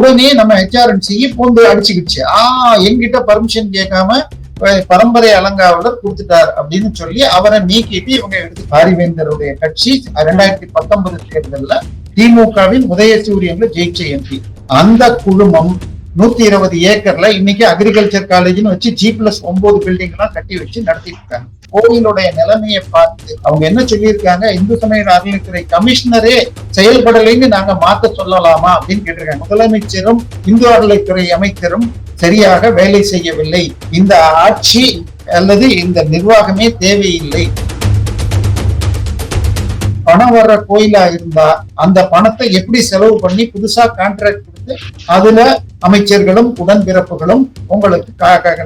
உடனே நம்ம ஹெச்ஆர்என்சி பூந்து அடிச்சுக்கிடுச்சு ஆ என்கிட்ட பர்மிஷன் கேட்காம பரம்பரை அலங்காவலர் கொடுத்துட்டார் அப்படின்னு சொல்லி அவரை நீக்கிட்டு இவங்க எடுத்து பாரிவேந்தருடைய கட்சி ரெண்டாயிரத்தி பத்தொன்பது தேர்தலில் திமுகவின் உதயசூரியன்ல ஜெயிச்ச எம்பி அந்த குழுமம் நூத்தி இருபது ஏக்கர்ல இன்னைக்கு அக்ரிகல்ச்சர் காலேஜ்னு வச்சு ஜி பிளஸ் ஒன்பது பில்டிங் எல்லாம் கட்டி வச்சு நடத்திட்டு இருக்காங்க. கோவிலுடைய நிலைமையை பார்த்து அவங்க என்ன சொல்லியிருக்காங்க? இந்து சமய அறநிலைத்துறை கமிஷனரே செயல்படலைன்னு நாங்க மாத்த சொல்லலாமா அப்படின்னு கேட்டிருக்காங்க. முதலமைச்சரும் இந்து அறநிலைத்துறை அமைச்சரும் சரியாக வேலை செய்யவில்லை. இந்த ஆட்சி அல்லது இந்த நிர்வாகமே தேவையில்லை. பணம் வர்ற கோயிலா இருந்தா அந்த பணத்தை எப்படி செலவு பண்ணி புதுசா கான்ட்ராக்ட் அதுல அமைச்சர்களும் உடன்பிறப்புகளும் உங்களுக்கு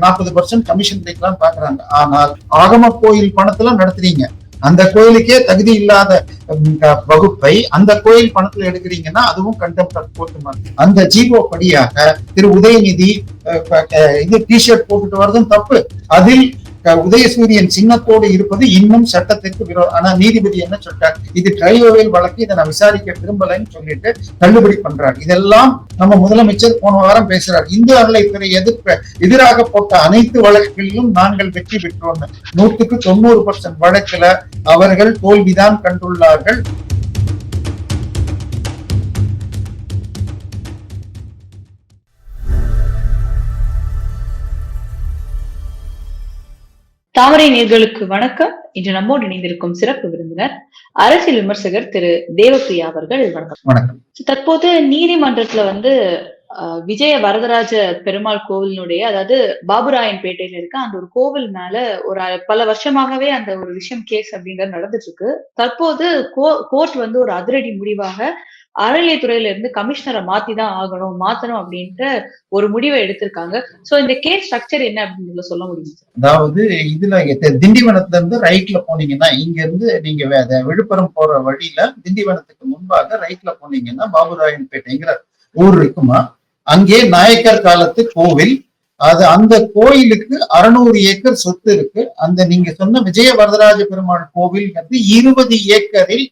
நாற்பது பர்சன்ட் கமிஷன் கிடைக்கலாம் பாக்குறாங்க. ஆனால் ஆகம கோயில் பணத்துல நடத்துறீங்க. அந்த கோயிலுக்கே தகுதி இல்லாத வகுப்பை அந்த கோயில் பணத்துல எடுக்கிறீங்கன்னா அதுவும் கண்டெம்ட் போட்டு அந்த ஜீவோ படியாக திரு உதயநிதி இது டிஷர்ட் போட்டுட்டு வர்றதும் தப்பு. அதில் உதயசூரியன் சின்னத்தோடு இருப்பது இன்னும் சட்டத்திற்கு விரோதம். ஆனா நீதிபதி என்ன சொல்றார் இது ட்ரையோவேல் வழக்கு இதை நான் விசாரிக்க விரும்பலைன்னு சொல்லிட்டு தள்ளுபடி பண்றார். இதெல்லாம் நம்ம முதலமைச்சர் போன வாரம் பேசுறார். இந்து அறநிலைத்துறை எதிர்ப்ப எதிராக போட்ட அனைத்து வழக்குகளிலும் நாங்கள் வெற்றி பெற்றோம். நூற்றுக்கு தொண்ணூறு பர்சன்ட் வழக்குல அவர்கள் தோல்விதான் கண்டுள்ளார்கள். தாமரை நேர்களுக்கு வணக்கம். இன்று நம்மோடு இணைந்திருக்கும் சிறப்பு விருந்தினர் அரசியல் விமர்சகர் திரு தேவப்பிரியா அவர்கள். வணக்கம். தற்போது நீதிமன்றத்துல வந்து விஜய வரதராஜ பெருமாள் கோவிலினுடைய அதாவது பாபுராயன் பேட்டையில இருக்க அந்த ஒரு கோவில் மேல ஒரு பல வருஷமாகவே அந்த ஒரு விஷயம் கேஸ் அப்படிங்கிறது நடந்துட்டு இருக்கு. தற்போது கோர்ட் வந்து ஒரு அதிரடி முடிவாக அறநிலையத்துறையில இருந்து கமிஷனரை மாத்தி தான் ஆகணும் மாத்தணும் அப்படின்ட்டு ஒரு முடிவை எடுத்திருக்காங்க. சோ இந்த கேஸ் ஸ்ட்ரக்சர் என்ன அப்படின்னு சொல்ல முடியும் அதாவது இதுல திண்டிவனத்துல இருந்து ரைட்ல போனீங்கன்னா இங்க இருந்து நீங்க விழுப்புரம் போற வழியில திண்டிவனத்துக்கு முன்பாக ரைட்ல போனீங்கன்னா பாபுராயன் பேட்டைங்கிற ஊர் இருக்குமா? அங்கே நாயக்கர் காலத்து கோவில் அது அந்த கோயிலுக்கு அறுநூறு ஏக்கர் சொத்து இருக்கு. அந்த நீங்க சொன்ன விஜய வரதராஜ பெருமாள் கோவில் வந்து இருபது ஏக்கரில்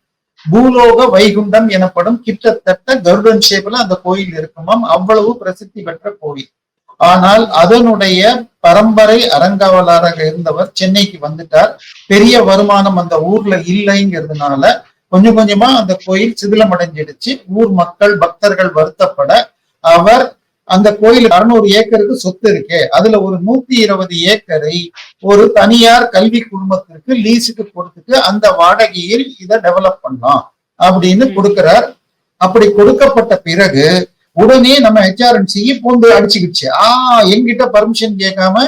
பூலோக வைகுண்டம் எனப்படும் கிட்டத்தட்ட கருடன் ஷேப்ல அந்த கோயில் இருக்குமாம் அவ்வளவு பிரசித்தி பெற்ற கோவில். ஆனால் அதனுடைய பரம்பரை அறங்காவலராக இருந்தவர் சென்னைக்கு வந்துட்டார். பெரிய வருமானம் அந்த ஊர்ல இல்லைங்கிறதுனால கொஞ்சம் கொஞ்சமா அந்த கோயில் சிதிலமடைஞ்சிடுச்சு. ஊர் மக்கள் பக்தர்கள் வருத்தப்பட அவர் அந்த கோயில் அறுநூறு ஏக்கருக்கு சொத்து இருக்கு. அதுல ஒரு நூத்தி இருபது ஏக்கரை ஒரு தனியார் கல்வி குழுமத்திற்கு லீஸுக்கு கொடுத்துட்டு அந்த வாடகையில் இதை டெவலப் பண்ணலாம் அப்படின்னு கொடுக்கிறார். அப்படி கொடுக்கப்பட்ட பிறகு உடனே நம்ம ஹெச்ஆர்என்சி பூந்து அடிச்சுக்கிடுச்சு. ஆ எங்கிட்ட பர்மிஷன் கேட்காம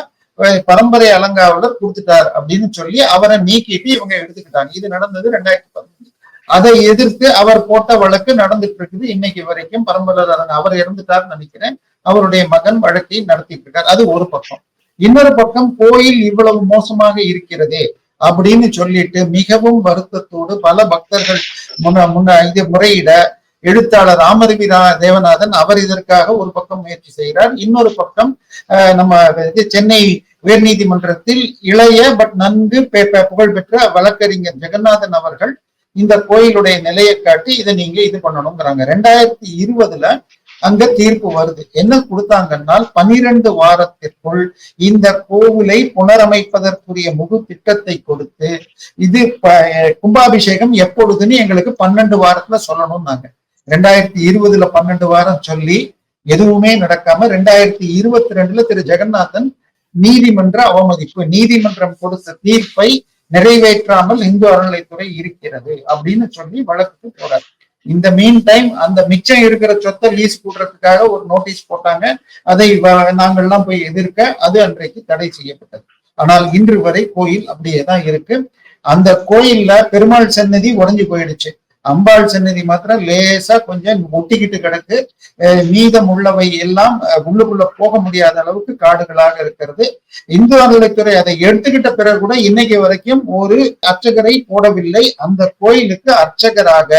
பரம்பரை அலங்காவலர் கொடுத்துட்டார் அப்படின்னு சொல்லி அவரை நீக்கிட்டு இவங்க எடுத்துக்கிட்டாங்க. இது நடந்தது ரெண்டாயிரத்தி பதினஞ்சு. அதை எதிர்த்து அவர் போட்ட வழக்கு நடந்துட்டு இருக்குது. இன்னைக்கு வரைக்கும் பரம்பரை அவர் இறந்துட்டார்னு நினைக்கிறேன். அவருடைய மகன் வழக்கை நடத்திட்டு இருக்கார் அது ஒரு பக்கம். இன்னொரு பக்கம் கோயில் இவ்வளவு மோசமாக இருக்கிறதே அப்படின்னு சொல்லிட்டு மிகவும் வருத்தத்தோடு பல பக்தர்கள் முன்ன முன்ன இது முறையிட எழுத்தாளர் ராமருவி தேவநாதன் அவர் இதற்காக ஒரு பக்கம் முயற்சி செய்கிறார். இன்னொரு பக்கம் அஹ், நம்ம இது சென்னை உயர்நீதிமன்றத்தில் இளைய பட் நன்கு புகழ்பெற்ற வழக்கறிஞர் ஜெகநாதன் அவர்கள் இந்த கோயிலுடைய நிலையை காட்டி இதை நீங்க இது பண்ணணுங்கிறாங்க. ரெண்டாயிரத்தி இருபதுல அங்க தீர்ப்பு வருது. என்ன கொடுத்தாங்கன்னால் பனிரெண்டு வாரத்திற்குள் இந்த கோவிலை புனரமைப்பதற்குரிய முழு திட்டத்தை கொடுத்து இது கும்பாபிஷேகம் எப்பொழுதுன்னு எங்களுக்கு பன்னெண்டு வாரத்துல சொல்லணும்னாங்க. ரெண்டாயிரத்தி இருபதுல பன்னெண்டு வாரம் சொல்லி எதுவுமே நடக்காம ரெண்டாயிரத்தி இருபத்தி ரெண்டுல திரு ஜெகநாதன் நீதிமன்ற அவமதிப்பு நீதிமன்றம் கொடுத்த தீர்ப்பை நிறைவேற்றாமல் இந்து அறநிலைத்துறை இருக்கிறது அப்படின்னு சொல்லி வழக்கு போறாரு. இந்த மீன் டைம் அந்த மிச்சம் இருக்கிற சொத்தை லீஸ் போடுறதுக்காக ஒரு நோட்டீஸ் போட்டாங்க. அதை வ- நாங்கள்லாம் போய் எதிர்க்க அது அன்றைக்கு தடை செய்யப்பட்டது. ஆனால் இன்று வரை கோயில் அப்படியே தான் இருக்கு. அந்த கோயில்ல பெருமாள் சன்னதி உடைஞ்சு போயிடுச்சு. அம்பாள் சன்னதி மாத்திரம் லேசா கொஞ்சம் ஒட்டிக்கிட்டு கிடக்கு. அஹ் மீதம் உள்ளவை எல்லாம் அஹ், உள்ளுக்குள்ள போக முடியாத அளவுக்கு காடுகளாக இருக்கிறது. இந்து அறநிலைத்துறை அதை எடுத்துக்கிட்ட பிறகு கூட இன்னைக்கு வரைக்கும் ஒரு அர்ச்சகரை போடவில்லை. அந்த கோயிலுக்கு அர்ச்சகராக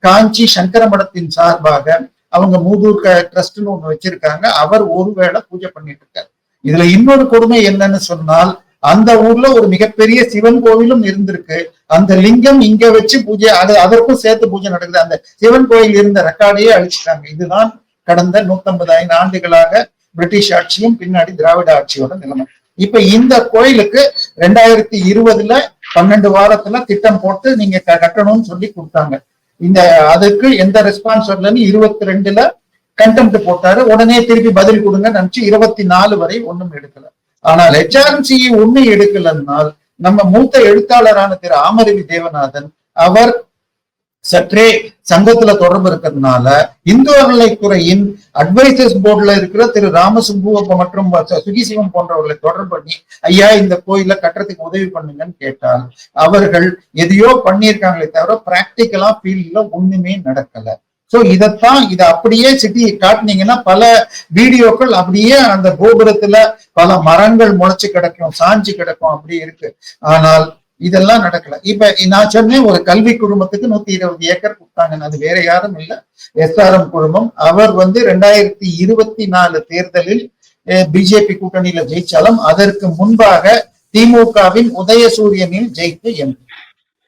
காஞ்சி சங்கர மடத்தின் சார்பாக அவங்க மூதூர் ட்ரஸ்ட்னு ஒண்ணு வச்சிருக்காங்க. அவர் ஒருவேளை பூஜை பண்ணிட்டு இருக்காரு. இதுல இன்னொரு கொடுமை என்னன்னு சொன்னால் அந்த ஊர்ல ஒரு மிகப்பெரிய சிவன் கோவிலும் இருந்திருக்கு. அந்த லிங்கம் இங்க வச்சு பூஜை அது அதற்கும் சேர்த்து பூஜை நடக்குது. அந்த சிவன் கோயில் இருந்த ரெக்கார்டையே அழிச்சிட்டாங்க. இதுதான் கடந்த 150 ஆண்டுகளாக பிரிட்டிஷ் ஆட்சியும் பின்னாடி திராவிட ஆட்சியோட நிலைமை. இப்ப இந்த கோயிலுக்கு ரெண்டாயிரத்தி இருபதுல பன்னெண்டு வாரத்துல திட்டம் போட்டு நீங்க க- கட்டணும்னு சொல்லி கொடுத்தாங்க. இந்த அதுக்கு எந்த ரெஸ்பான்ஸ் வரலன்னு இருபத்தி ரெண்டுல கண்டெம்ட் போட்டாரு. உடனே திருப்பி பதில் கொடுங்க நினைச்சு இருபத்தி நாலு வரை ஒண்ணும் எடுக்கல. ஆனால் ஹெச்ஆர்என்சி ஒண்ணு எடுக்கலன்னால் நம்ம மூத்த எழுத்தாளரான திரு ஆமரவி தேவநாதன் அவர் சற்றே சங்கத்துல தொடர்பு இருக்கிறதுனால இந்து அறநிலைத்துறையின் அட்வைசர்ஸ் போர்டுல இருக்கிற திரு ராமசுப்பு மற்றும் சுகிசிவம் போன்றவர்களை தொடர்பு பண்ணி ஐயா இந்த கோயில கட்டுறதுக்கு உதவி பண்ணுங்கன்னு கேட்டால் அவர்கள் எதையோ பண்ணியிருக்காங்களே தவிர பிராக்டிக்கலா ஃபீல்ட்ல ஒண்ணுமே நடக்கல. சோ இதத்தான் இதை அப்படியே சிட்டி காட்டுனீங்கன்னா பல வீடியோக்கள் அப்படியே அந்த கோபுரத்துல பல மரங்கள் முளைச்சு கிடக்கும் சாஞ்சு கிடக்கும் அப்படி இருக்கு. ஆனால் இதெல்லாம் நடக்கல. இப்ப நான் சொன்னேன் ஒரு கல்வி குழுமத்துக்கு நூத்தி இருபது ஏக்கர் கொடுத்தாங்கன்னு. அது வேற யாரும் இல்ல. எஸ்ஆர்எம் குழுமம். அவர் வந்து ரெண்டாயிரத்தி இருபத்தி நாலு தேர்தலில் பிஜேபி கூட்டணியில ஜெயிச்சாலும் அதற்கு முன்பாக திமுகவின் உதயசூரியனில் ஜெயித்த எம்பி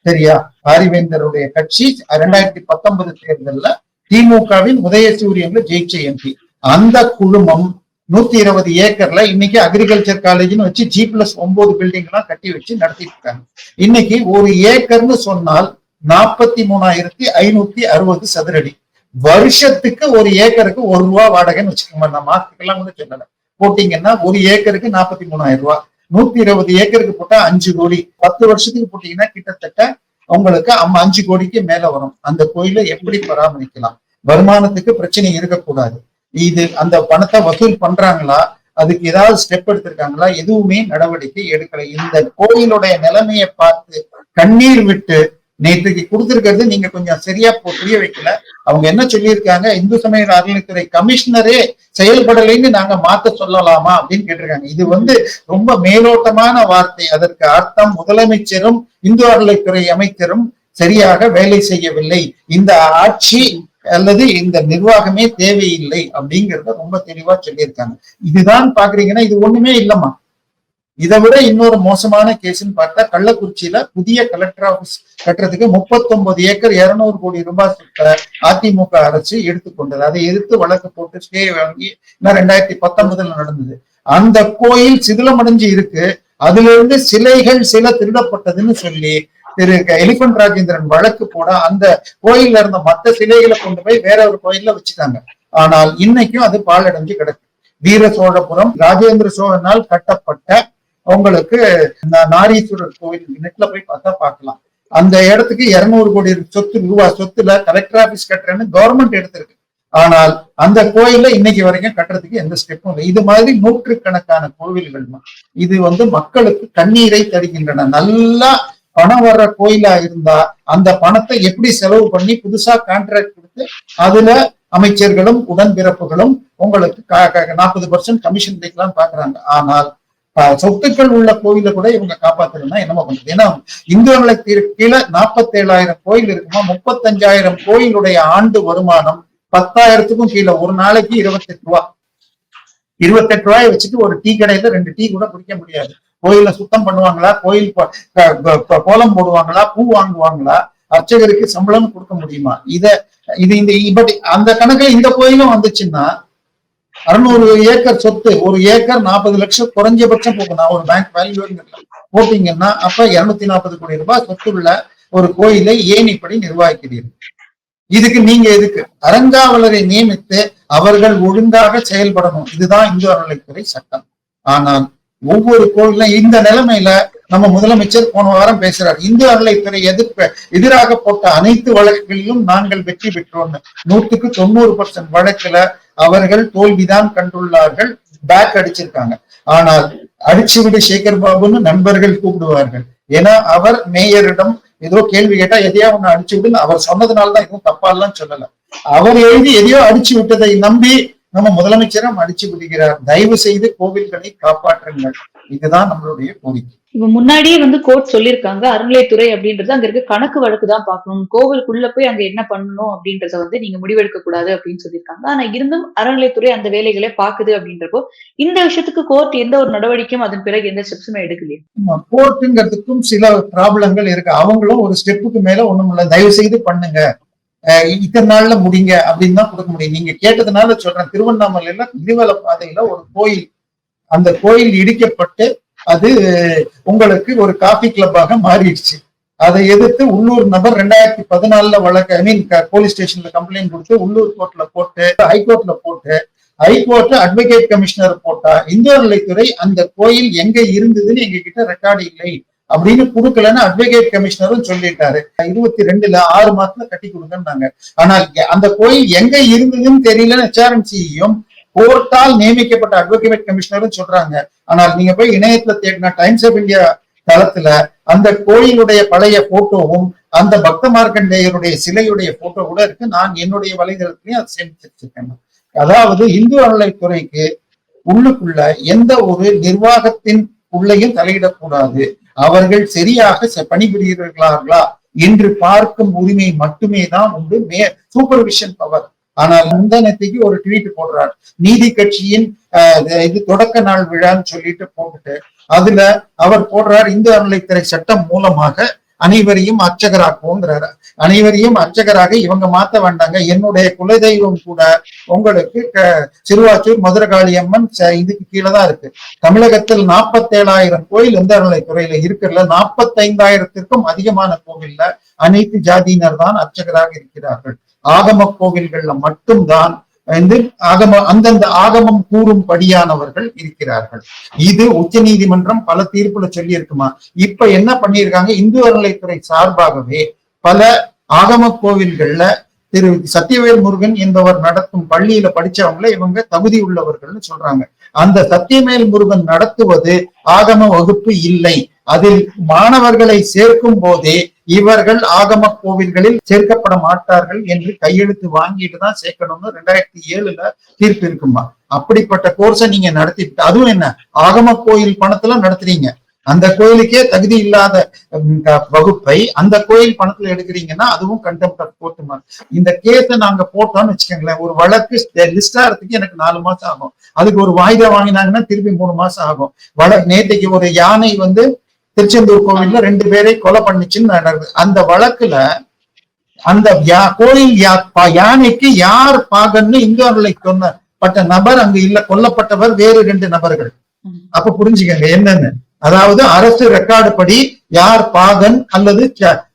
சரியா? பாரிவேந்தருடைய கட்சி ரெண்டாயிரத்தி பத்தொன்பது தேர்தல்ல திமுகவின் உதயசூரியன்ல ஜெயிச்ச எம்பி. அந்த குழுமம் நூத்தி இருபது ஏக்கர்ல இன்னைக்கு அக்ரிகல்ச்சர் காலேஜ்னு வச்சு ஜி பிளஸ் ஒன்பது பில்டிங் எல்லாம் கட்டி வச்சு நடத்திட்டு இருக்காங்க. இன்னைக்கு ஒரு ஏக்கர்னு சொன்னால் நாற்பத்தி மூணாயிரத்தி ஐநூத்தி அறுபது சதுரடி. வருஷத்துக்கு ஒரு ஏக்கருக்கு ஒரு ரூபா வாடகைன்னு வச்சுக்கோங்க. நான் மாசத்துக்கெல்லாம் கூட சொல்லல. போட்டீங்கன்னா ஒரு ஏக்கருக்கு நாற்பத்தி மூணாயிரம் ரூபாய் நூத்தி இருபது ஏக்கருக்கு போட்டா அஞ்சு கோடி. பத்து வருஷத்துக்கு போட்டீங்கன்னா கிட்டத்தட்ட உங்களுக்கு அம்ம அஞ்சு கோடிக்கு மேல வரும். அந்த கோயிலை எப்படி பராமரிக்கலாம்? வருமானத்துக்கு பிரச்சனை இருக்கக்கூடாது. இது அந்த பணத்தை வசூல் பண்றாங்களா? அதுக்கு ஏதாவது ஸ்டெப் எடுத்திருக்காங்களா? எதுவுமே நடவடிக்கை எடுக்கல. இந்த கோயிலுடைய நிலைமையை பார்த்து கண்ணீர் விட்டு நேற்றுக்கு கொடுத்திருக்கிறது நீங்க கொஞ்சம் சரியா புரிய வைக்கல. அவங்க என்ன சொல்லியிருக்காங்க? இந்து சமய அறநிலைத்துறை கமிஷனரே செயல்படலைன்னு நாங்க மாத்த சொல்லலாமா அப்படின்னு கேட்டிருக்காங்க. இது வந்து ரொம்ப மேலோட்டமான வார்த்தை. அதற்கு அர்த்தம் முதலமைச்சரும் இந்து அறநிலைத்துறை அமைச்சரும் சரியாக வேலை செய்யவில்லை. இந்த ஆட்சி அல்லது இந்த நிர்வாகமே தேவையில்லை அப்படிங்கறத ரொம்ப தெளிவா சொல்லியிருக்காங்க. இதுதான் பாக்குறீங்கன்னா இது ஒண்ணுமே இல்லம்மா. இதை விட இன்னொரு மோசமான கேஸ்ன்னு பார்த்தா கள்ளக்குறிச்சியில புதிய கலெக்டர் ஆபீஸ் கட்டுறதுக்கு 39 ஏக்கர் 200 கோடி ரூபாய் சொத்தை அதிமுக அரசு எடுத்துக்கொண்டது அதை எதிர்த்து வழக்கு போட்டு ஸ்டே வாங்கி ரெண்டாயிரத்தி பத்தொன்பதுல நடந்தது. அந்த கோயில் சிதிலமடைஞ்சு இருக்கு. அதுல இருந்து சிலைகள் சில திருடப்பட்டதுன்னு சொல்லி திரு எலிபென்ட் ராஜேந்திரன் வழக்கு போட அந்த கோயில்ல இருந்த மத்த சிலைகளை கொண்டு போய் வேற ஒரு கோயில்ல வச்சுட்டாங்க. ஆனால் இன்னைக்கும் அது பாலடைஞ்சு கிடக்கு. வீர சோழபுரம் ராஜேந்திர சோழனால் கட்டப்பட்ட உங்களுக்கு நாரீஸ்வரர் கோவில் நெட்ல போய் பார்த்தா பார்க்கலாம். அந்த இடத்துக்கு இருநூறு கோடி சொத்து ரூபா சொத்துல கலெக்டர் ஆபீஸ் கட்டுறேன்னு கவர்மெண்ட் எடுத்திருக்கு. ஆனால் அந்த கோயில்ல இன்னைக்கு வரைக்கும் கட்டுறதுக்கு எந்த ஸ்டெப்பும் இல்லை. இது மாதிரி நூற்றுக்கணக்கான கோவில்கள் தான். இது வந்து மக்களுக்கு கண்ணீரை தருகின்றன. நல்லா பணம் வர்ற கோயிலா இருந்தா அந்த பணத்தை எப்படி செலவு பண்ணி புதுசா கான்ட்ராக்ட் கொடுத்து அதுல அமைச்சர்களும் உடன்பிறப்புகளும் உங்களுக்கு நாற்பது பர்சன்ட் கமிஷன் கிடைக்கலாம் பாக்குறாங்க ஆனால் சொத்துக்கள் உள்ள கோயில கூட இவங்க காப்பாத்தணும்னா என்னமா பண்றது? ஏன்னா இந்தியாவில கீழே நாற்பத்தி ஏழாயிரம் கோயில் இருக்குமா? முப்பத்தஞ்சாயிரம் கோயிலுடைய ஆண்டு வருமானம் பத்தாயிரத்துக்கும் கீழே. ஒரு நாளைக்கு இருபத்தெட்டு ரூபா. இருபத்தெட்டு ரூபாய் வச்சுட்டு ஒரு டீ கடையில ரெண்டு டீ கூட குடிக்க முடியாது. கோயில சுத்தம் பண்ணுவாங்களா? கோயில் கோலம் போடுவாங்களா? பூ வாங்குவாங்களா? அர்ச்சகருக்கு சம்பளம் கொடுக்க முடியுமா? இத இது இந்த பட் அந்த கணக்குல இந்த கோயிலும் வந்துச்சுன்னா அறுநூறு ஏக்கர் சொத்து ஒரு ஏக்கர் நாற்பது லட்சம் குறைஞ்சபட்சம் போகணும் ஒரு பேங்க் வேல்யூ போட்டீங்கன்னா அப்ப இருநூத்தி நாற்பது கோடி ரூபாய் சொத்துள்ள ஒரு கோயிலை ஏன் இப்படி நிர்வகிக்கிறீர்கள்? இதுக்கு நீங்க எதுக்கு? அரங்காவலரை நியமித்து அவர்கள் ஒழுங்காக செயல்படணும். இதுதான் இந்து அறநிலைத்துறை சட்டம். ஆனால் ஒவ்வொரு கோவிலும் இந்த நிலைமையில நம்ம முதலமைச்சர் போன வாரம் பேசுறார். இந்து அறநிலைத்துறை எதிர்ப்பு எதிராக போட்ட அனைத்து வழக்குகளிலும் நாங்கள் வெற்றி பெற்றோம் நூற்றுக்கு தொண்ணூறு பர்சன்ட் வழக்குல அவர்கள் தோல்விதான் கண்டுள்ளார்கள் பேக் அடிச்சிருக்காங்க. ஆனால் அடிச்சு விடு சேகர் பாபுன்னு நண்பர்கள் கூப்பிடுவார்கள். ஏன்னா அவர் மேயரிடம் ஏதோ கேள்வி கேட்டா எதையா ஒண்ணு அடிச்சு விடுன்னு அவர் சொன்னதுனாலதான் எதுவும் தப்பாலாம் சொல்லல. அவர் எழுதி எதையோ அடிச்சு விட்டதை நம்பி நம்ம முதலமைச்சரும் அடிச்சு விடுகிறார் தயவு செய்து கோவில்களை காப்பாற்றுங்கள். இதுதான் நம்மளுடைய கோரிக்கை. இப்ப முன்னாடியே வந்து கோர்ட் சொல்லியிருக்காங்க அறநிலைத்துறை அப்படின்றது அங்க இருக்க கணக்கு வழக்கு தான் பார்க்கணும். கோவிலுக்குள்ள போய் அங்க என்ன பண்ணணும் அப்படின்றத வந்து நீங்க முடிவெடுக்க கூடாது அப்படின்னு சொல்லியிருக்காங்க. ஆனா இருந்தும் அறநிலைத்துறை அந்த வேலைகளை பாக்குது அப்படின்றப்போ இந்த விஷயத்துக்கு கோர்ட் எந்த ஒரு நடவடிக்கையும் அதன் பிறகு எந்த ஸ்டெப்ஸுமே எடுக்கலையே. கோர்ட்டுங்கிறதுக்கும் சில ப்ராப்ளங்கள் இருக்கு. அவங்களும் ஒரு ஸ்டெப்புக்கு மேல ஒண்ணும் இல்ல. தயவு செய்து பண்ணுங்க. இத்தனை நாள்ல முடிங்க அப்படின்னு தான் கொடுக்க முடியும். நீங்க கேட்டதுனால சொல்றேன். திருவண்ணாமலையில கிரிவல பாதையில ஒரு கோயில் அந்த கோயில் இடிக்கப்பட்டு அது உங்களுக்கு ஒரு காஃபி கிளப்பாக மாறிடுச்சு. அதை எதிர்த்து உள்ளூர் நபர் ரெண்டாயிரத்தி பதினாலுல வழக்கு ஐ மீன் போலீஸ் ஸ்டேஷன்ல கம்ப்ளைண்ட் கொடுத்து உள்ளூர் கோர்ட்ல போட்டு ஹைகோர்ட்ல போட்டு ஹைகோர்ட் அட்வொகேட் கமிஷனர் போட்டா இந்து நிலைத்துறை அந்த கோயில் எங்க இருந்ததுன்னு எங்க கிட்ட ரெக்கார்டு இல்லை. அப்படின்னு கொடுக்கலன்னு அட்வொகேட் கமிஷனரும் சொல்லிட்டாரு. இருபத்தி ரெண்டுல ஆறு மாசத்துல கட்டி கொடுங்கன்னாங்க. ஆனால் அந்த கோயில் எங்க இருந்ததுன்னு தெரியலன்னு ஹெச்ஆர்என்சியும் கோர்ட்டால் நியமிக்கப்பட்ட அட்வொகேட் கமிஷனரும் சொல்றாங்க. ஆனால் நீங்க போய் இணையத்துல தேடினா டைம்ஸ் ஆஃப் இந்தியா தளத்துல அந்த கோயிலுடைய பழைய போட்டோவும் அந்த பக்த மார்க்கண்டேயருடைய சிலையுடைய போட்டோ கூட இருக்கு. நான் என்னுடைய வலைதளத்திலையும் அதை சேமித்து வச்சிருக்கேன் அதாவது இந்து அறநிலைத்துறைக்கு உள்ளுக்குள்ள எந்த ஒரு நிர்வாகத்தின் உள்ளேயும் தலையிடக்கூடாது. அவர்கள் சரியாக பணிபுரிகிறார்களா என்று பார்க்கும் உரிமை மட்டுமே தான் உண்டு. மே சூப்பர்விஷன் பவர் ஆனால் முந்தனத்துக்கு ஒரு ட்வீட் போடுறார். நீதி கட்சியின் இது தொடக்க நாள் விழான்னு சொல்லிட்டு போட்டுட்டு அதுல அவர் போடுறார் இந்து அறநிலைத்துறை சட்டம் மூலமாக அனைவரையும் அர்ச்சகராக்குவோங்கிறாரு. அனைவரையும் அர்ச்சகராக இவங்க மாத்த வேண்டாங்க. என்னுடைய குலதெய்வம் கூட உங்களுக்கு சிறுவாச்சூர் மதுரகாளி அம்மன் ச- இதுக்கு கீழே தான் இருக்கு. தமிழகத்தில் நாற்பத்தேழாயிரம் கோயில் துறையில அறநிலைத்துறையில இருக்கிறதுல நாற்பத்தைந்தாயிரத்திற்கும் அதிகமான கோவில்ல அனைத்து ஜாதியினர் தான் அர்ச்சகராக இருக்கிறார்கள். ஆகம கோவில்கள்ல மட்டும்தான் வந்து ஆகம அந்தந்த ஆகமம் கூறும்படியானவர்கள் இருக்கிறார்கள். இது உச்ச நீதிமன்றம் பல தீர்ப்புல சொல்லி இருக்குமா இப்ப என்ன பண்ணியிருக்காங்க? இந்து அறநிலைத்துறை சார்பாகவே பல ஆகம கோவில்கள்ல திரு சத்தியவேல் முருகன் என்பவர் நடத்தும் பள்ளியில படிச்சவங்கள இவங்க தகுதி உள்ளவர்கள்னு சொல்றாங்க. அந்த சத்தியமேல் முருகன் நடத்துவது ஆகம வகுப்பு இல்லை. அதில் மாணவர்களை சேர்க்கும் போதே இவர்கள் ஆகம கோவில்களில் சேர்க்கப்பட மாட்டார்கள் என்று கையெழுத்து வாங்கிட்டு தான் சேர்க்கணும்னு ரெண்டாயிரத்தி ஏழுல தீர்ப்பு இருக்குமா? அப்படிப்பட்ட கோர்ஸை நீங்க நடத்திட்டு அதுவும் என்ன? ஆகம கோயில் பணத்துல நடத்துறீங்க. அந்த கோயிலுக்கே தகுதி இல்லாத வகுப்பை அந்த கோயில் பணத்துல எடுக்கிறீங்கன்னா அதுவும் கண்டெம்ட் ஆஃப் இந்த கேஸை நாங்க போட்டோம்னு வச்சுக்கோங்களேன் ஒரு வழக்கு லிஸ்ட் ஆகிறதுக்கு எனக்கு நாலு மாசம் ஆகும். அதுக்கு ஒரு வாய்தா வாங்கினாங்கன்னா திருப்பி மூணு மாசம் ஆகும். வழ நேற்றுக்கு ஒரு யானை வந்து திருச்செந்தூர் கோவில்ல ரெண்டு பேரை கொலை பண்ணிச்சுன்னு அந்த வழக்குல அந்த கோயில் யா- பா- யானைக்கு யார் பாகன்னு இந்து சொன்னப்பட்ட நபர் அங்கு இல்ல கொல்லப்பட்டவர் வேறு ரெண்டு நபர்கள். அப்ப புரிஞ்சுக்கங்க என்னன்னு. அதாவது அரசு ரெக்கார்டு படி யார் பாகன் அல்லது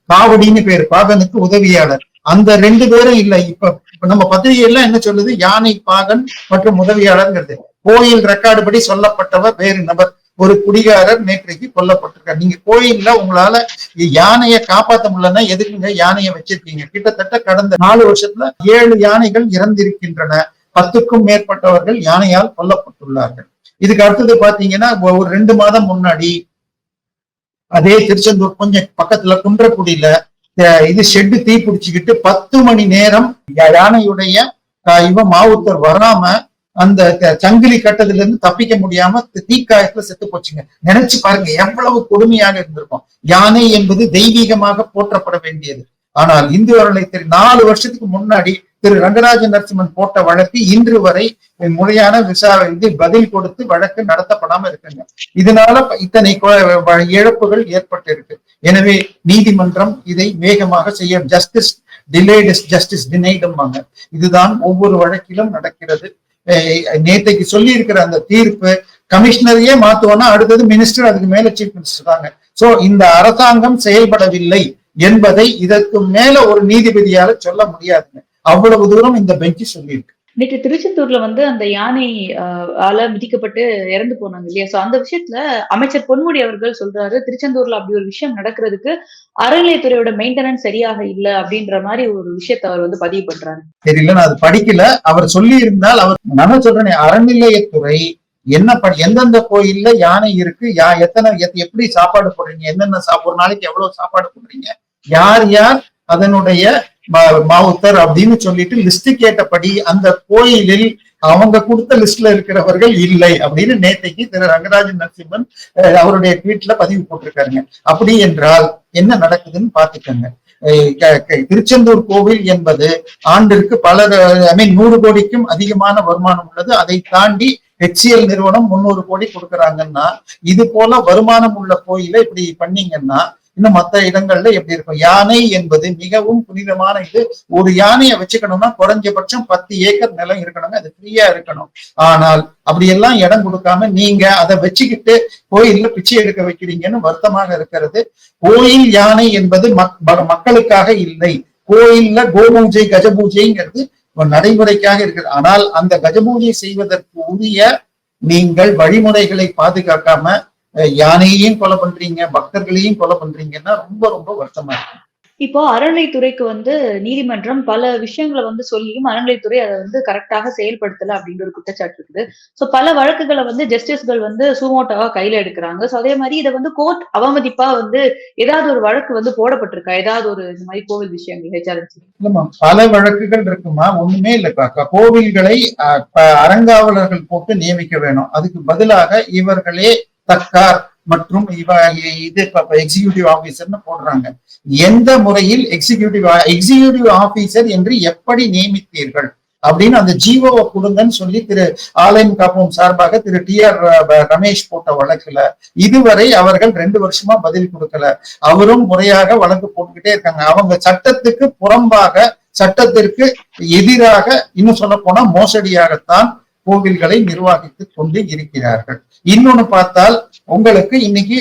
காவடின்னு பேர் பாகனுக்கு உதவியாளர். அந்த ரெண்டு பேரும் இல்ல. இப்ப இப்ப நம்ம எல்லாம் என்ன சொல்லுது? யானை பாகன் மற்றும் உதவியாளர்ங்கிறது. கோயில் ரெக்கார்டு படி சொல்லப்பட்டவர் வேறு நபர். ஒரு குடிகாரர் நேற்றைக்கு கொல்லப்பட்டிருக்கார். நீங்க கோயில்ல உங்களால யானையை காப்பாத்த முடியலன்னா எதுக்குங்க யானையை வச்சிருக்கீங்க? கிட்டத்தட்ட கடந்த நாலு வருஷத்துல ஏழு யானைகள் இறந்திருக்கின்றன. பத்துக்கும் மேற்பட்டவர்கள் யானையால் கொல்லப்பட்டுள்ளார்கள். இதுக்கு அடுத்தது பாத்தீங்கன்னா ஒரு ரெண்டு மாதம் முன்னாடி அதே திருச்செந்தூர் கொஞ்சம் பக்கத்துல குன்றக்குடியில இது ஷெட்டு தீ பிடிச்சுக்கிட்டு பத்து மணி நேரம் யானையுடைய இவன் மாவுத்தர் வராம அந்த சங்கிலி கட்டதுல இருந்து தப்பிக்க முடியாம தீக்காயத்துல செத்து போச்சுங்க. நினைச்சு பாருங்க எவ்வளவு கொடுமையாக இருந்திருக்கும். யானை என்பது தெய்வீகமாக போற்றப்பட வேண்டியது. ஆனால் இந்து அறநிலையத்துறை நாலு வருஷத்துக்கு முன்னாடி திரு ரங்கராஜ நரசிம்மன் போட்ட வழக்கு இன்று வரை முறையான விசாரணை பதில் கொடுத்து வழக்கு நடத்தப்படாம இருக்குங்க. இதனால இத்தனை இழப்புகள் ஏற்பட்டு இருக்கு எனவே நீதிமன்றம் இதை வேகமாக செய்ய ஜஸ்டிஸ் டிலேடு ஜஸ்டிஸ் டினைடும்பாங்க இதுதான் ஒவ்வொரு வழக்கிலும் நடக்கிறது. நேத்தைக்கு சொல்லி இருக்கிற அந்த தீர்ப்பு கமிஷனரையே மாத்துவோம்னா அடுத்தது மினிஸ்டர் அதுக்கு மேல சீஃப் மினிஸ்டர் தாங்க. சோ இந்த அரசாங்கம் செயல்படவில்லை என்பதை இதற்கு மேல ஒரு நீதிபதியால சொல்ல முடியாதுங்க. அவ்வளவு தூரம் இந்த பெஞ்சு சொல்லியிருக்கு. நேற்று திருச்செந்தூர்ல வந்து அந்த யானை ஆஹ், ஆல மிதிக்கப்பட்டு இறந்து போனாங்க இல்லையா? சோ அந்த விஷயத்துல அமைச்சர் பொன்முடி அவர்கள் சொல்றாரு திருச்செந்தூர்ல அப்படி ஒரு விஷயம் நடக்கிறதுக்கு அறநிலையத்துறையோட மெயின்டெனன்ஸ் சரியாக இல்ல அப்படின்ற மாதிரி ஒரு விஷயத்த அவர் வந்து பதிவு பண்றாரு. தெரியல நான் அது படிக்கல. அவர் சொல்லி இருந்தால் அவர் நான் சொல்றேன் அறநிலையத்துறை என்ன எந்தெந்த கோயில்ல யானை இருக்கு யா எத்தனை எப்படி சாப்பாடு போடுறீங்க என்னென்ன சாப்பிடுற ஒரு நாளைக்கு எவ்வளவு சாப்பாடு போடுறீங்க யார் யார் அதனுடைய மாவுத்தர் அப்படின்னு சொல்லிட்டு லிஸ்ட் கேட்டபடி அந்த கோயிலில் அவங்க கொடுத்த லிஸ்ட்ல இருக்கிறவர்கள் இல்லை அப்படின்னு நேத்தைக்கு திரு ரங்கராஜன் நரசிம்மன் அவருடைய ட்வீட்ல பதிவு போட்டிருக்காருங்க. அப்படி என்றால் என்ன நடக்குதுன்னு பாத்துக்கோங்க க- திருச்செந்தூர் கோவில் என்பது ஆண்டிற்கு பல ஐ மீன் நூறு கோடிக்கும் அதிகமான வருமானம் உள்ளது. அதை தாண்டி ஹெச்சிஎல் நிறுவனம் முன்னூறு கோடி கொடுக்கறாங்கன்னா இது போல வருமானம் உள்ள கோயிலை இப்படி பண்ணீங்கன்னா இன்னும் மத்த இடங்கள்ல எப்படி இருக்கும்? யானை என்பது மிகவும் புனிதமான இது. ஒரு யானையை வச்சுக்கணும்னா குறைஞ்சபட்சம் பத்து ஏக்கர் நிலம் இருக்கணுங்க. அது ஃப்ரீயா இருக்கணும். ஆனால் அப்படியெல்லாம் இடம் கொடுக்காம நீங்க அதை வச்சுக்கிட்டு கோயில்ல பிச்சை எடுக்க வைக்கிறீங்கன்னு வருத்தமாக இருக்கிறது. கோயில் யானை என்பது மக்- மக்களுக்காக இல்லை. கோயில்ல கோபூஜை கஜபூஜைங்கிறது நடைமுறைக்காக இருக்கிறது ஆனால் அந்த கஜபூஜை செய்வதற்கு உரிய நீங்கள் வழிமுறைகளை பாதுகாக்காம யானையையும் கொலை பண்றீங்க பக்தர்களையும் கொலை பண்றீங்கன்னா ரொம்ப ரொம்ப வருத்தமா இருக்கு இப்போ அறநிலைத்துறைக்கு வந்து நீதிமன்றம் பல விஷயங்களை வந்து சொல்லியும் அறநிலைத்துறை அதை வந்து கரெக்டாக செயல்படுத்தல அப்படின்ற ஒரு குற்றச்சாட்டு இருக்குது. சோ பல வழக்குகளை வந்து ஜஸ்டிஸ்கள் வந்து சுமோட்டோவா கையில எடுக்கிறாங்க. சோ அதே மாதிரி இதை வந்து கோர்ட் அவமதிப்பா வந்து ஏதாவது ஒரு வழக்கு வந்து போடப்பட்டிருக்கா? ஏதாவது ஒரு இந்த மாதிரி கோவில் விஷயங்கள் ஹெச்ஆர்என்சி இல்லம்மா பல வழக்குகள் இருக்குமா? ஒண்ணுமே இல்லப்பா க- கோவில்களை அறங்காவலர்கள் போட்டு நியமிக்க வேணும். அதுக்கு பதிலாக இவர்களே தக்கார் மற்றும் இவ இது எக்ஸிகியூட்டிவ் ஆபீசர்னு போடுறாங்க. எந்த முறையில் எக்ஸிகியூட்டிவ் எக்ஸிகியூட்டிவ் ஆபீசர் என்று எப்படி நியமித்தீர்கள்? அப்படின்னு அந்த ஜீவோவை கொடுங்கன்னு சொல்லி திரு ஆலயம் காப்போம் சார்பாக திரு டி ஆர் ரமேஷ் போட்ட வழக்குல இதுவரை அவர்கள் ரெண்டு வருஷமா பதில் கொடுக்கல. அவரும் முறையாக வழக்கு போட்டுக்கிட்டே இருக்காங்க. அவங்க சட்டத்துக்கு புறம்பாக சட்டத்திற்கு எதிராக இன்னும் சொல்ல போனா மோசடியாகத்தான் கோவில்களை நிர்வகித்துக் கொண்டு இருக்கிறார்கள். இன்னொன்னு பார்த்தால் உங்களுக்கு இன்னைக்கு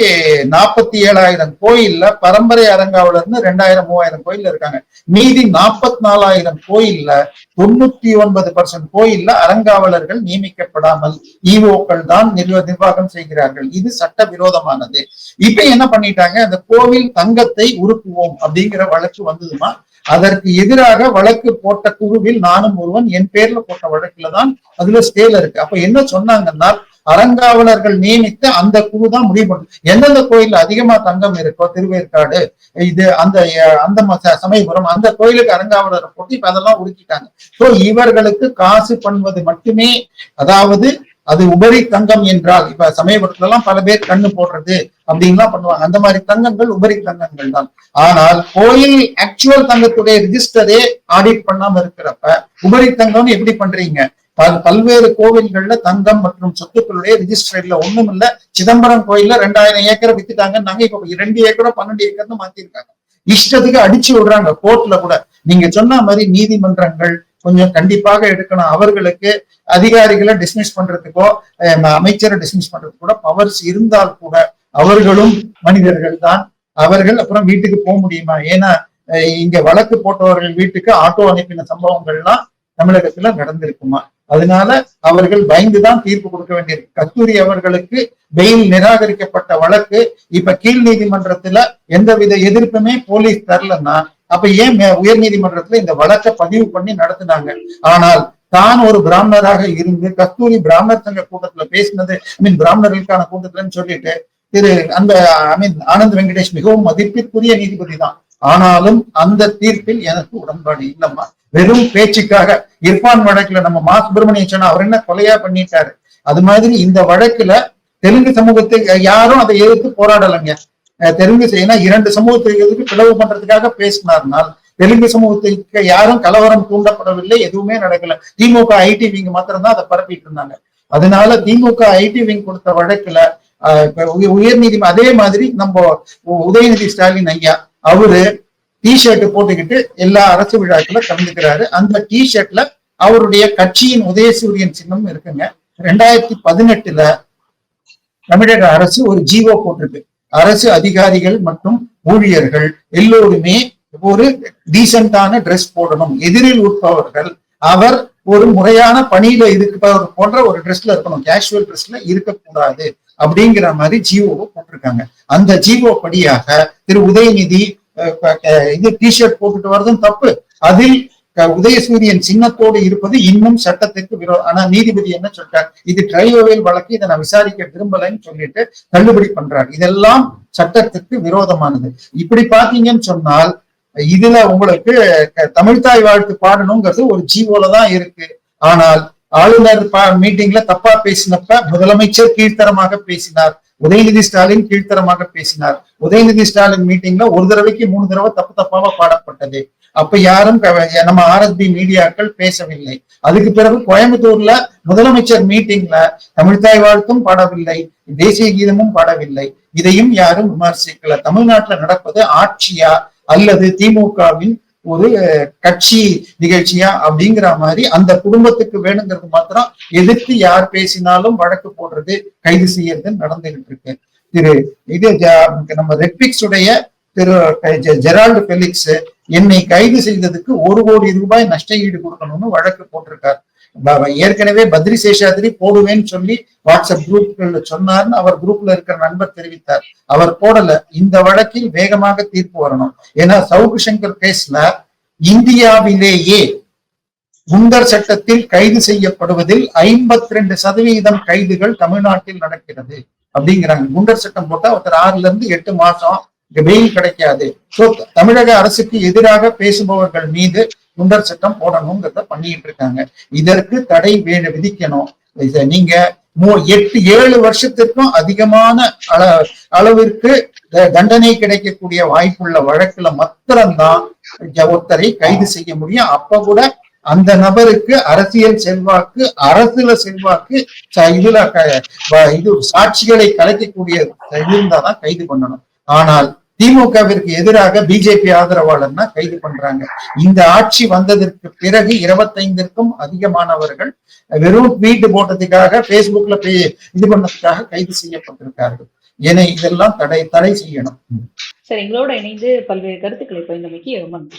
நாற்பத்தி ஏழாயிரம் கோயில்ல பரம்பரை அறங்காவலர்னு ரெண்டாயிரம் மூவாயிரம் கோயில்ல இருக்காங்க. மீதி நாற்பத்தி நாலாயிரம் கோயில்ல தொண்ணூத்தி ஒன்பது பர்சன்ட் கோயில்ல அறங்காவலர்கள் நியமிக்கப்படாமல் இஓக்கள் தான் நிர்வ நிர்வாகம் செய்கிறார்கள். இது சட்ட விரோதமானது இப்ப என்ன பண்ணிட்டாங்க? அந்த கோவில் தங்கத்தை உருக்குவோம் அப்படிங்கிற வழக்கு வந்ததுமா? அதற்கு எதிராக வழக்கு போட்ட குழுவில் நானும் ஒருவன் என் பேர்ல போட்ட வழக்குல தான் அதுல ஸ்டேல இருக்கு. அப்ப என்ன சொன்னாங்கன்னா அறங்காவலர்கள் நியமித்த அந்த குழு தான் முடிவு பண்ணும் எந்தெந்த கோயில்ல அதிகமா தங்கம் இருக்கோ திருவேற்காடு இது அந்த அந்த சமயபுரம் அந்த கோயிலுக்கு அறங்காவலரை போட்டு இப்ப அதெல்லாம் உருக்கிட்டாங்க. சோ இவர்களுக்கு காசு பண்ணுவது மட்டுமே அதாவது அது உபரி தங்கம் என்றால் இப்ப சமயபுரத்துல எல்லாம் பல பேர் கண்ணு போடுறது அப்படின்லாம் பண்ணுவாங்க. அந்த மாதிரி தங்கங்கள் உபரி தங்கங்கள் தான். ஆனால் கோயில் ஆக்சுவல் தங்கத்துடைய ரிஜிஸ்டரே ஆடிட் பண்ணாம இருக்கிறப்ப உபரி தங்கம்னு எப்படி பண்றீங்க? பல்- பல்வேறு கோவில்கள்ல தங்கம் மற்றும் சொத்துக்களுடைய ரிஜிஸ்டர் இல்ல ஒண்ணும் இல்ல. சிதம்பரம் கோயில்ல ரெண்டாயிரம் ஏக்கரை வித்துட்டாங்கன்னாங்க இப்ப ரெண்டு ஏக்கரோ பன்னெண்டு ஏக்கர்னு மாத்திருக்காங்க. இஷ்டத்துக்கு அடிச்சு விடுறாங்க கோர்ட்ல கூட. நீங்க சொன்ன மாதிரி நீதிமன்றங்கள் கொஞ்சம் கண்டிப்பாக எடுக்கணும். அவர்களுக்கு அதிகாரிகளை டிஸ்மிஸ் பண்றதுக்கோ அமைச்சரை டிஸ்மிஸ் பண்றதுக்கு கூட பவர்ஸ் இருந்தால் கூட அவர்களும் மனிதர்கள் தான். அவர்கள் அப்புறம் வீட்டுக்கு போக முடியுமா? ஏன்னா இங்க வழக்கு போட்டவர்கள் வீட்டுக்கு ஆட்டோ அனுப்பின சம்பவங்கள்லாம் தமிழகத்துல நடந்திருக்குமா? அதனால அவர்கள் பயந்துதான் தீர்ப்பு கொடுக்க வேண்டியிருக்கு. கஸ்தூரி அவர்களுக்கு பெயில் நிராகரிக்கப்பட்ட வழக்கு இப்ப கீழ் நீதிமன்றத்துல எந்தவித எதிர்ப்புமே போலீஸ் தரலன்னா அப்ப ஏன் உயர் நீதிமன்றத்துல இந்த வழக்கை பதிவு பண்ணி நடத்தினாங்க? ஆனால் தான் ஒரு பிராமணராக இருந்து கஸ்தூரி பிராமணர் சங்க கூட்டத்துல பேசினது ஐ மீன் பிராமணர்களுக்கான கூட்டத்துலன்னு சொல்லிட்டு திரு அந்த ஐ மீன் ஆனந்த் வெங்கடேஷ் மிகவும் மதிப்பிற்குரிய நீதிபதி தான் ஆனாலும் அந்த தீர்ப்பில் எனக்கு உடன்பாடு இல்லம்மா. வெறும் பேச்சுக்காக இர்பான் வழக்குல நம்ம மா. சுப்பிரமணியன் சொன்னா அவர் என்ன கொலையா பண்ணிட்டாரு? அது மாதிரி இந்த வழக்குல தெலுங்கு சமூகத்தை யாரும் அதை எதிர்த்து போராடலைங்க. தெலுங்கு செய்யணும் இரண்டு சமூகத்துக்கு பிளவு பண்றதுக்காக பேசினார்னால் தெலுங்கு சமூகத்துக்கு யாரும் கலவரம் தூண்டப்படவில்லை எதுவுமே நடக்கல. திமுக ஐடி விங் மாத்திரம் தான் அதை பரப்பிட்டு இருந்தாங்க. அதனால திமுக ஐடி விங் கொடுத்த வழக்குல உயர் நீதி அதே மாதிரி நம்ம உ- உதயநிதி ஸ்டாலின் ஐயா அவரு டி ஷர்ட் போட்டுக்கிட்டு எல்லா அரசு விழாக்கள கலந்துக்கிறாரு. அந்த டி ஷர்ட்ல அவருடைய கட்சியின் உதயசூரியன் சின்னம் இருக்குங்க. ரெண்டாயிரத்தி பதினெட்டுல தமிழக அரசு ஒரு ஜீவோ போட்டிருக்கு. அரசு அதிகாரிகள் மற்றும் ஊழியர்கள் எல்லோருமே ஒரு டீசென்டான ட்ரெஸ் போடணும். எதிரில் உட்பவர்கள் அவர் ஒரு முறையான பணியில இருப்பவர் போன்ற ஒரு ட்ரெஸ்ல இருக்கணும். கேஷுவல் ட்ரெஸ்ல இருக்கக்கூடாது அப்படிங்கிற மாதிரி ஜியோவை போட்டிருக்காங்க. அந்த ஜிஓ படியாக திரு உதயநிதி இது டிஷர்ட் போட்டுட்டு வர்றதும் தப்பு. அதில் உதயசூரியன் சின்னத்தோடு இருப்பது இன்னும் சட்டத்திற்கு விரோ ஆனா நீதிபதி என்ன சொல்றார்? இது ட்ரையோவேல் வழக்கு இதை நான் விசாரிக்க விரும்பலைன்னு சொல்லிட்டு தள்ளுபடி பண்றார். இதெல்லாம் சட்டத்திற்கு விரோதமானது. இப்படி பாத்தீங்கன்னு சொன்னால் இதுல உங்களுக்கு தமிழ்தாய் வாழ்த்து பாடணுங்கிறது ஒரு ஜீவோல தான் இருக்கு. ஆனால் ஆளுநர் மீட்டிங்ல தப்பா பேசினப்ப முதலமைச்சர் கீழ்த்தரமாக பேசினார். உதயநிதி ஸ்டாலின் கீழ்த்தரமாக பேசினார். உதயநிதி ஸ்டாலின் மீட்டிங்ல ஒரு தடவைக்கு மூணு தடவை தப்பு தப்பாக பாடப்பட்டது. அப்ப யாரும் நம்ம ஆர்எஸ்பி மீடியாக்கள் பேசவில்லை. அதுக்கு பிறகு கோயம்புத்தூர்ல முதலமைச்சர் மீட்டிங்ல தமிழ்தாய் வாழ்த்தும் பாடவில்லை தேசிய கீதமும் பாடவில்லை. இதையும் யாரும் விமர்சிக்கல. தமிழ்நாட்டுல நடப்பது ஆட்சியா அல்லது திமுகவின் ஒரு கட்சி நிகழ்ச்சியா அப்படிங்கிற மாதிரி அந்த குடும்பத்துக்கு வேணுங்கிறது மாத்திரம் எதிர்த்து யார் பேசினாலும் வழக்கு போடுறது கைது செய்யறது நடந்துகிட்டு இருக்கு. திரு இது நம்ம ரெட்பிக்ஸ் உடைய திரு ஜெ- ஜெரால்டு பெலிக்ஸ் என்னை கைது செய்ததுக்கு ஒரு கோடி ரூபாய் நஷ்ட ஈடு கொடுக்கணும்னு வழக்கு போட்டிருக்கார். ஏற்கனவே பத்ரி சேஷாதிரி போடுவேன்னு சொல்லி வாட்ஸ்அப் குரூப்ல சொன்னார்னு அவர் குரூப்ல இருக்கிற நண்பர் தெரிவித்தார். அவர் போடல. இந்த வழக்கில் வேகமாக தீர்ப்பு வரணும். ஏன்னா சவுக்கு சங்கர் கேஸ்ல இந்தியாவிலேயே குண்டர் சட்டத்தில் கைது செய்யப்படுவதில் ஐம்பத்தி ரெண்டு சதவீதம் கைதுகள் தமிழ்நாட்டில் நடக்கிறது. அப்படிங்கிறாங்க. குண்டர் சட்டம் போட்டா ஒருத்தர் ஆறுல இருந்து எட்டு மாசம் பெயில் கிடைக்காது. ஸோ தமிழக அரசுக்கு எதிராக பேசுபவர்கள் மீது குண்டர் சட்டம் போடணுங்கிறத பண்ணிட்டு இருக்காங்க இதற்கு தடை வே விதிக்கணும். இதை நீங்க மூ- எட்டு ஏழு வருஷத்திற்கும் அதிகமான அள அளவிற்கு தண்டனை கிடைக்கக்கூடிய வாய்ப்புள்ள வழக்குல மாத்திரம்தான் ஒருத்தரை கைது செய்ய முடியும். அப்ப கூட அந்த நபருக்கு அரசியல் செல்வாக்கு அரசுல செல்வாக்கு இதுல க- இது சாட்சிகளை கலைக்கக்கூடிய இருந்தாதான் கைது பண்ணணும். ஆனால் திமுகவிற்கு எதிராக பிஜேபி ஆதரவாளர்னா கைது பண்றாங்க. இந்த ஆட்சி வந்ததற்கு பிறகு இருபத்தைந்திற்கும் அதிகமானவர்கள் வெறும் வீட்டு போட்டதுக்காக பேஸ்புக்ல பே- இது பண்ணதுக்காக கைது செய்யப்பட்டிருக்கார்கள். என இதெல்லாம் தடை தடை செய்யணும். சார் எங்களோட இணைந்து பல்வேறு கருத்துக்களை பயந்தமைக்கு ரொம்ப நன்றி.